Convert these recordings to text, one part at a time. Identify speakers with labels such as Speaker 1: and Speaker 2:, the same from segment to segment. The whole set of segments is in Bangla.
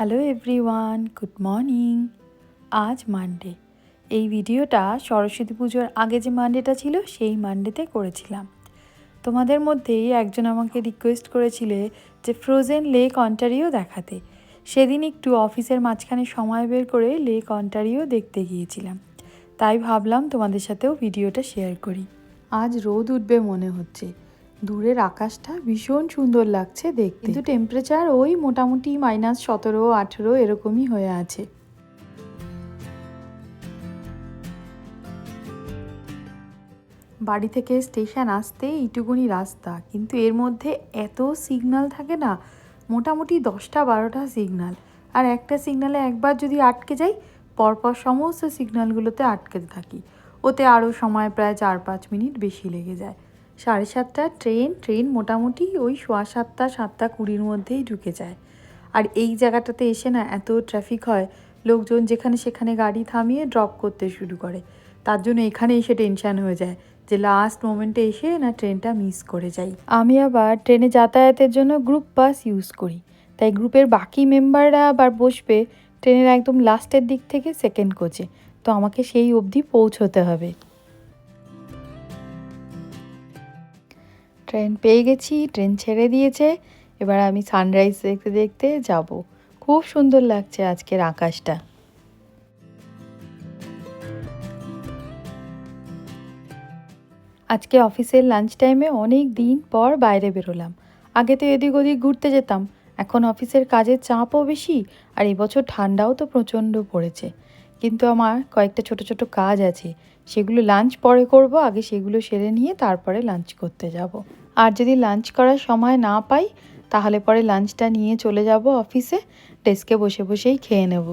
Speaker 1: Hello everyone, good morning. আজ মানডে এই ভিডিওটা সরস্বতী পুজোর আগে যে মানডেটা ছিল, সেই মানডেতে করেছিলাম। তোমাদের মধ্যেই একজন আমাকে রিকোয়েস্ট করেছিলে যে ফ্রোজেন লেক অন্টারিও দেখাতে। সেদিন একটু অফিসের মাঝখানে সময় বের করে লেক অন্টারিও দেখতে গিয়েছিলাম। তাই ভাবলাম তোমাদের সাথেও ভিডিওটা শেয়ার করি। আজ রোদ উঠবে মনে হচ্ছে। দূরের আকাশটা ভীষণ সুন্দর লাগছে দেখতে। কিন্তু টেম্পারেচার ওই মোটামুটি মাইনাস সতেরো, আঠেরো এরকমই হয়ে আছে। বাড়ি থেকে স্টেশন আসতে এইটুকুনি রাস্তা, কিন্তু এর মধ্যে এত সিগনাল থাকে না, মোটামুটি দশটা, বারোটা সিগনাল আর একটা সিগনালে একবার যদি আটকে যাই, পরপর সমস্ত সিগনালগুলোতে আটকে থাকি। ওতে আরও সময় প্রায় চার, পাঁচ মিনিট বেশি লেগে যায়। সাড়ে সাতটা ট্রেন ট্রেন মোটামুটি ওই সোয়া সাতটা সাতটা কুড়ির মধ্যেই ঢুকে যায়। আর এই জায়গাটাতে এসে না এত ট্রাফিক হয়, লোকজন যেখানে সেখানে গাড়ি থামিয়ে ড্রপ করতে শুরু করে। তার জন্য এখানে এসে টেনশান হয়ে যায় যে লাস্ট মোমেন্টে এসে না ট্রেনটা মিস করে যাই। আমি আবার ট্রেনে যাতায়াতের জন্য গ্রুপ বাস ইউজ করি। তাই গ্রুপের বাকি মেম্বাররা আবার বসবে ট্রেনের একদম লাস্টের দিক থেকে সেকেন্ড কোচে তো আমাকে সেই অবধি পৌঁছতে হবে। ট্রেন পেয়ে গেছি, ট্রেন ছেড়ে দিয়েছে। এবার আমি সানরাইজ দেখতে দেখতে যাব। খুব সুন্দর লাগছে আজকের আকাশটা। আজকে অফিসের লাঞ্চ টাইমে অনেক দিন পর বাইরে বেরোলাম। আগে তো এদিক ওদিক ঘুরতে যেতাম। এখন অফিসের কাজের চাপও বেশি, আর এবছর ঠান্ডাও তো প্রচণ্ড পড়েছে। কিন্তু আমার কয়েকটা ছোট ছোট কাজ আছে। সেগুলো লাঞ্চ পরে করব, আগে সেগুলো সেরে নিয়ে তারপরে লাঞ্চ করতে যাব। আর যদি লাঞ্চ করার সময় না পাই, তাহলে পরে লাঞ্চটা নিয়ে চলে যাব অফিসে ডেস্কে বসে বসেই খেয়ে নেব।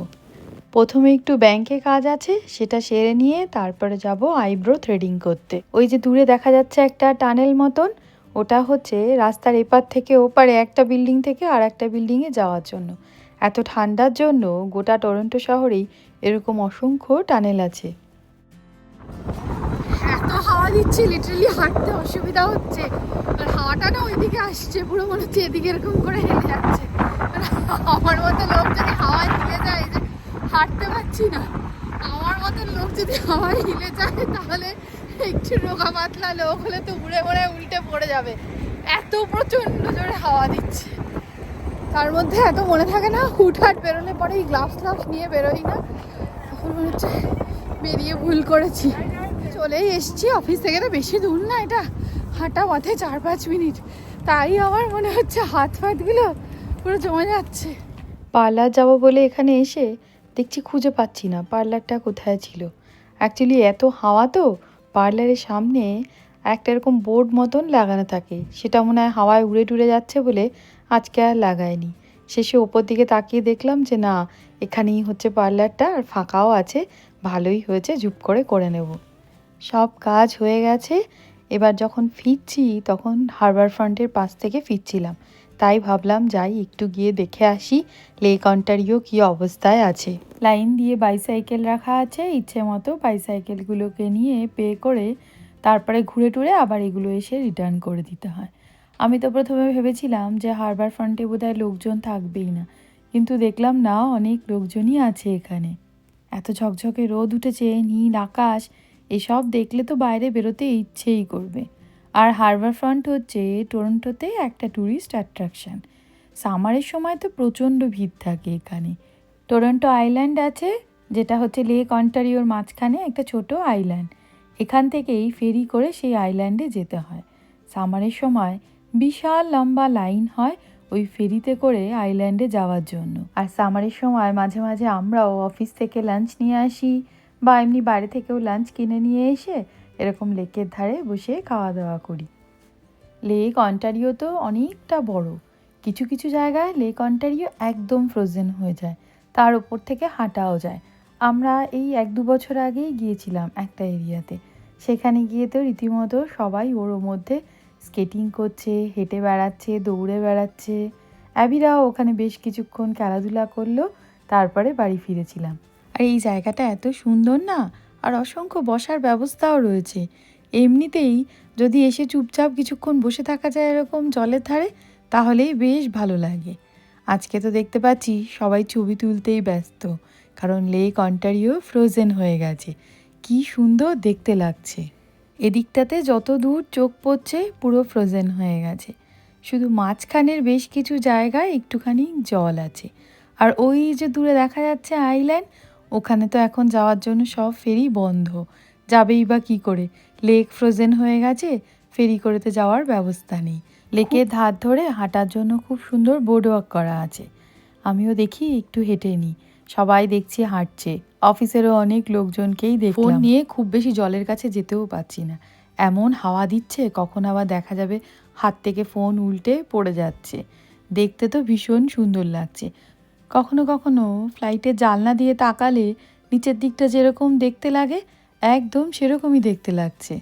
Speaker 1: প্রথমে একটু ব্যাংকে কাজ আছে, সেটা সেরে নিয়ে তারপরে যাব আইব্রো থ্রেডিং করতে। ওই যে দূরে দেখা যাচ্ছে একটা টানেল মতন, ওটা হচ্ছে রাস্তার এপার থেকে ওপারে একটা বিল্ডিং থেকে আর একটা বিল্ডিংয়ে যাওয়ার জন্য। এত ঠান্ডার জন্য গোটা টরন্টো শহরেই এরকম অসংখ্য টানেল আছে।
Speaker 2: হাওয়া দিচ্ছে লিটারালি হাঁটতে অসুবিধা হচ্ছে। আর হাওয়াটা না ওইদিকে আসছে, পুরো মনে হচ্ছে এদিকে এরকম করে হেলে যাচ্ছে। আমার মতো লোক যদি হাওয়ায় হিলে যায়, যে হাঁটতে পারছি না, আমার মতো লোক যদি হাওয়ায় হিলে যায়, তাহলে একটু রোগা পাতলা লোক হলে তো উড়ে উড়ে উল্টে পড়ে যাবে। এত প্রচণ্ড জোরে হাওয়া দিচ্ছে। তার মধ্যে এত মনে থাকে না, হুটহাট বেরোলে পরে এই গ্লাভস গ্লাভস নিয়ে বেরোই না। তখন মনে হচ্ছে বেরিয়ে ভুল করেছি। চলেই এসছি। অফিস থেকে তো বেশি দূর না এটা। হাঁটা পথে চার পাঁচ মিনিট। তাই আমার মনে হচ্ছে হাত ফাতগুলো পুরো জমে যাচ্ছে।
Speaker 1: পার্লার যাব বলে এখানে এসে দেখছি খুঁজে পাচ্ছি না পার্লারটা কোথায় ছিল। অ্যাকচুয়ালি এত হাওয়া তো, পার্লারের সামনে একটা এরকম বোর্ড মতন লাগানো থাকে। সেটা মনে হয় হাওয়ায় উড়ে টুড়ে যাচ্ছে বলে আজকে আর লাগায়নি। শেষে ওপর দিকে তাকিয়ে দেখলাম যে না, এখানেই হচ্ছে পার্লারটা আর ফাঁকাও আছে। ভালোই হয়েছে ঝুপ করে করে নেব। সব কাজ হয়ে গেছে। এবার যখন ফিরছি, তখন হারবার ফ্রন্টের পাশ থেকে ফিরছিলাম। তাই ভাবলাম যাই, একটু গিয়ে দেখে আসি লেক অন্টারিও কী অবস্থায় আছে। লাইন দিয়ে বাইসাইকেল রাখা আছে, ইচ্ছে মতো বাইসাইকেলগুলোকে নিয়ে পে করে তারপরে ঘুরে টুরে আবার এগুলো এসে রিটার্ন করে দিতে হয়। আমি তো প্রথমে ভেবেছিলাম যে হারবার ফ্রন্টে বোধহয় লোকজন থাকবেই না। কিন্তু দেখলাম না, অনেক লোকজনই আছে এখানে। এত ঝকঝকে রোদ উঠেছে, নীল আকাশ এসব দেখলে তো বাইরে বেরোতে ইচ্ছেই করবে। আর হারবার ফ্রন্ট হচ্ছে টরন্টোতে একটা ট্যুরিস্ট অ্যাট্রাকশন। সামারের সময় তো প্রচণ্ড ভিড় থাকে এখানে। টরন্টো আইল্যান্ড আছে, যেটা হচ্ছে লেক অন্টারিওর মাঝখানে একটা ছোট আইল্যান্ড। এখান থেকেই ফেরি করে সেই আইল্যান্ডে যেতে হয়। সামারের সময় বিশাল লম্বা লাইন হয় ওই ফেরিতে করে আইল্যান্ডে যাওয়ার জন্য। আর সামারের সময় মাঝে মাঝে আমরাও অফিস থেকে লাঞ্চ নিয়ে আসি। বা এমনি বাইরে থেকেও লাঞ্চ কিনে নিয়ে এসে এরকম লেকের ধারে বসে খাওয়া দাওয়া করি। লেক অন্টারিও তো অনেকটা বড়। কিছু কিছু জায়গায় লেক অন্টারিও একদম ফ্রোজেন হয়ে যায়। তার উপর থেকে হাঁটাও যায়। আমরা এই এক দু বছর আগেই গিয়েছিলাম একটা এরিয়াতে সেখানে গিয়ে তো রীতিমতো সবাই ওর মধ্যে স্কেটিং করছে, হেঁটে বেড়াচ্ছে, দৌড়ে বেড়াচ্ছে। অ্যাবিরাও ওখানে বেশ কিছুক্ষণ খেলাধুলা করল, তারপরে বাড়ি ফিরেছিলাম। আর এই জায়গাটা এত সুন্দর না? আর অসংখ্য বসার ব্যবস্থাও রয়েছে। এমনিতেই যদি এসে চুপচাপ কিছুক্ষণ বসে থাকা যায় এরকম জলের ধারে, তাহলেই বেশ ভালো লাগে। আজকে তো দেখতে পাচ্ছি সবাই ছবি তুলতেই ব্যস্ত, কারণ লেক অন্টারিও ফ্রোজেন হয়ে গেছে। কি সুন্দর দেখতে লাগছে। এদিকটাতে যত দূর চোখ পড়ছে পুরো ফ্রোজেন হয়ে গেছে। শুধু মাঝখানের বেশ কিছু জায়গায় একটুখানি জল আছে। আর ওই যে দূরে দেখা যাচ্ছে আইল্যান্ড ওখানে তো এখন যাওয়ার জন্য সব ফেরি বন্ধ। যাবেই বা কি করে? লেক ফ্রোজেন হয়ে গেছে ফেরি করেতে যাওয়ার ব্যবস্থা নেই। লেকের ধার ধরে হাঁটার জন্য খুব সুন্দর বোর্ড ওয়াক করা আছে। আমিও দেখি একটু হেঁটে নিই। সবাই দেখছি হাঁটছে। অফিসেরও অনেক লোকজনকেই দেখলাম। ফোন নিয়ে খুব বেশি জলের কাছে যেতেও পাচ্ছি না। এমন হাওয়া দিচ্ছে কখন আবার দেখা যাবে হাত থেকে ফোন উল্টে পড়ে যাচ্ছে। দেখতে তো ভীষণ সুন্দর লাগছে। কখনো কখনো ফ্লাইটের জানলা দিয়ে তাকালে নিচের দিকটা যেরকম দেখতে লাগে একদম সেরকমই দেখতে লাগছে।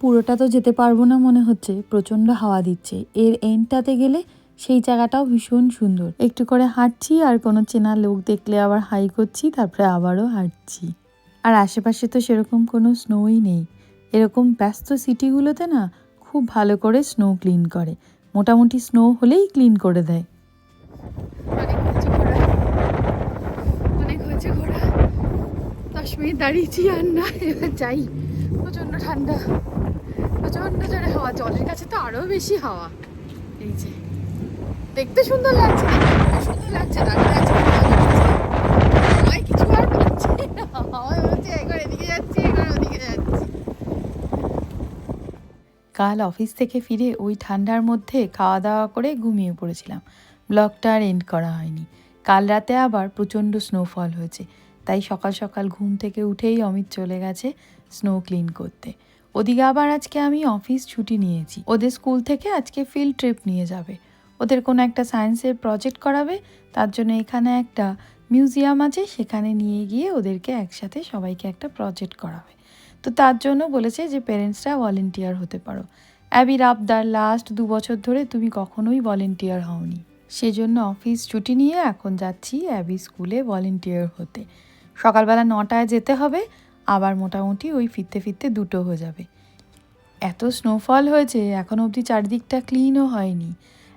Speaker 1: পুরোটা তো যেতে পারব না মনে হচ্ছে প্রচণ্ড হাওয়া দিচ্ছে। এর এন্ডটাতে গেলে সেই জায়গাটাও ভীষণ সুন্দর। একটু করে হাঁটছি আর কোনো চেনা লোক দেখলে আবার হাই করছি তারপরে আবারও হাঁটছি। আর আশেপাশে তো সেরকম কোনো স্নোই নেই। এরকম ব্যস্ত সিটিগুলোতে না খুব ভালো করে স্নো ক্লিন করে। মোটামুটি স্নো হলেই ক্লিন করে দেয়
Speaker 2: অনেক হয়েছে ঘোরা অনেক হয়েছে ঘোরা দশ মিনিট দাঁড়িয়েছি আর না, এবার যাই। প্রচণ্ড ঠান্ডা, প্রচণ্ড জোরে হাওয়া, জলের কাছে তো আরও বেশি হাওয়া। এই যে, দেখতে সুন্দর লাগছে সুন্দর লাগছে দাঁড়িয়ে আছে
Speaker 1: কাল অফিস থেকে ফিরে ওই ঠান্ডার মধ্যে খাওয়া দাওয়া করে ঘুমিয়ে পড়েছিলাম। ব্লগটা আর এন্ড করা হয়নি। কাল রাতে আবার প্রচণ্ড স্নোফল হয়েছে। তাই সকাল সকাল ঘুম থেকে উঠেই অমিত চলে গেছে স্নো ক্লিন করতে। ওদিকে আবার আজকে আমি অফিস ছুটি নিয়েছি। ওদের স্কুল থেকে আজকে ফিল্ড ট্রিপ নিয়ে যাবে। ওদের কোনো একটা সায়েন্সের প্রজেক্ট করাবে, তার জন্য এখানে একটা মিউজিয়াম আছে, সেখানে নিয়ে গিয়ে ওদেরকে একসাথে সবাইকে একটা প্রজেক্ট করাবে। তো তার জন্য বলেছে যে পেরেন্টসরা ভলেন্টিয়ার হতে পারো। অ্যাবির আবদার লাস্ট দু বছর ধরে তুমি কখনোই ভলেন্টিয়ার হওনি। সেজন্য অফিস ছুটি নিয়ে এখন যাচ্ছি অ্যাবি স্কুলে ভলেন্টিয়ার হতে। সকালবেলা নটায় যেতে হবে, আবার মোটামুটি ওই ফিরতে ফিরতে দুটো হয়ে যাবে। এত স্নোফল হয়েছে, এখন অবধি চারদিকটা ক্লিনও হয়নি।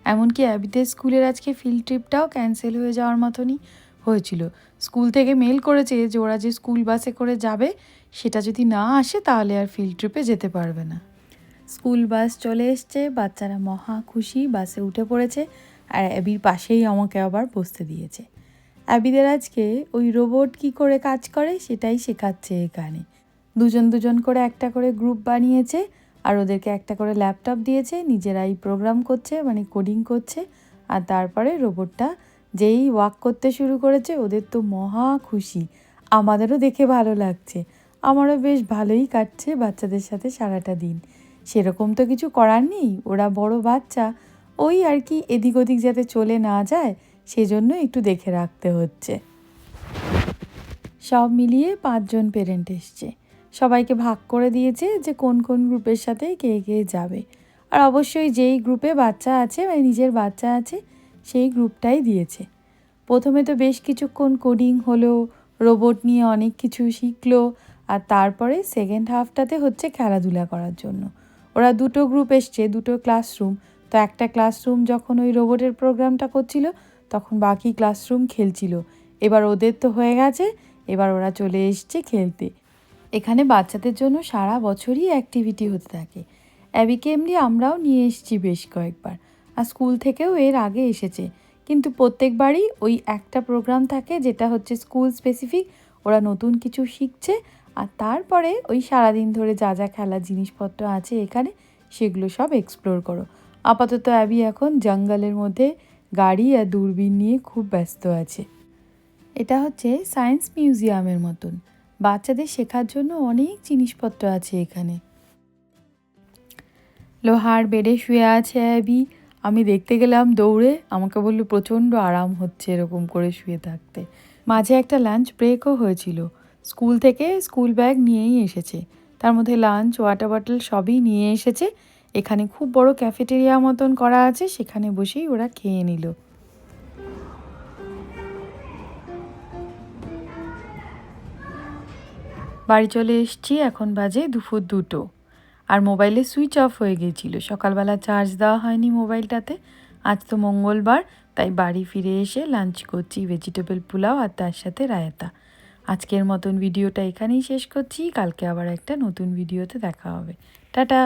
Speaker 1: এমনকি অ্যাবিদের স্কুলের আজকে ফিল্ড ট্রিপটাও ক্যান্সেল হয়ে যাওয়ার মতনই হয়েছিল। স্কুল থেকে মেল করেছে যে ওরা যে স্কুল বাসে করে যাবে, সেটা যদি না আসে তাহলে আর ফিল্ড ট্রিপে যেতে পারবে না। স্কুল বাস চলে এসছে, বাচ্চারা মহা খুশি বাসে উঠে পড়েছে, আর অ্যাবির পাশেই আমাকে আবার বসতে দিয়েছে। অ্যাবিদের আজকে ওই রোবট কি করে কাজ করে সেটাই শেখাচ্ছে এখানে। দুজন দুজন করে একটা করে গ্রুপ বানিয়েছে আর ওদেরকে একটা করে ল্যাপটপ দিয়েছে, নিজেরাই প্রোগ্রাম করছে মানে কোডিং করছে আর তারপরে রোবটটা যেই ওয়াক করতে শুরু করেছে ওদের তো মহা খুশি। আমাদেরও দেখে ভালো লাগছে। আমারও বেশ ভালোই কাটছে বাচ্চাদের সাথে সারাটা দিন। সেরকম তো কিছু করার নেই, ওরা বড় বাচ্চা। ওই আর কি এদিক ওদিক যাতে চলে না যায় সেজন্য একটু দেখে রাখতে হচ্ছে। সব মিলিয়ে পাঁচজন পেরেন্ট এসছে। সবাইকে ভাগ করে দিয়েছে যে কোন কোন গ্রুপের সাথে কে কে যাবে। আর অবশ্যই যেই গ্রুপে বাচ্চা আছে মানে নিজের বাচ্চা আছে, সেই গ্রুপটাই দিয়েছে। প্রথমে তো বেশ কিছুক্ষণ কোডিং হলো রোবট নিয়ে অনেক কিছু শিখলো, আর তারপরে সেকেন্ড হাফটাতে হচ্ছে খেলাধুলা করার জন্য। ওরা দুটো গ্রুপ এসছে, দুটো ক্লাসরুম তো একটা ক্লাসরুম যখন ওই রোবটের প্রোগ্রামটা করছিল তখন বাকি ক্লাসরুম খেলছিল। এবার ওদের তো হয়ে গেছে, এবার ওরা চলে এসছে খেলতে। এখানে বাচ্চাদের জন্য সারা বছরই অ্যাক্টিভিটি হতে থাকে। অ্যাবিকে এমনি আমরাও নিয়ে এসেছি বেশ কয়েকবার। আর স্কুল থেকেও এর আগে এসেছে। কিন্তু প্রত্যেকবারই ওই একটা প্রোগ্রাম থাকে যেটা হচ্ছে স্কুল স্পেসিফিক ওরা নতুন কিছু শিখছে। আর তারপরে ওই সারাদিন ধরে যা যা খেলার জিনিসপত্র আছে এখানে, সেগুলো সব এক্সপ্লোর করো। আপাতত অ্যাবি এখন জঙ্গলের মধ্যে গাড়ি আর দূরবীন নিয়ে খুব ব্যস্ত আছে। এটা হচ্ছে সায়েন্স মিউজিয়ামের মতন। বাচ্চাদের শেখার জন্য অনেক জিনিসপত্র আছে এখানে। লোহার বেডে শুয়ে আছে অ্যাবি। আমি দেখতে গেলাম দৌড়ে, আমাকে বলল, প্রচণ্ড আরাম হচ্ছে এরকম করে শুয়ে থাকতে। মাঝে একটা লাঞ্চ ব্রেকও হয়েছিল। স্কুল থেকে স্কুল ব্যাগ নিয়েই এসেছে। তার মধ্যে লাঞ্চ ওয়াটার বটল সবই নিয়ে এসেছে। এখানে খুব বড় ক্যাফেটেরিয়া মতন করা আছে, সেখানে বসেই ওরা খেয়ে নিল। বাড়ি চলে এসছি, এখন বাজে দুপুর দুটো। আর মোবাইলে সুইচ অফ হয়ে গিয়েছিল সকালবেলা চার্জ দেওয়া হয়নি মোবাইলটাতে। আজ তো মঙ্গলবার, তাই বাড়ি ফিরে এসে লাঞ্চ করছি ভেজিটেবল পোলাও আর তার সাথে রায়তা। আজকের মতন ভিডিওটা এখানেই শেষ করছি। কালকে আবার একটা নতুন ভিডিওতে দেখা হবে। টাটা!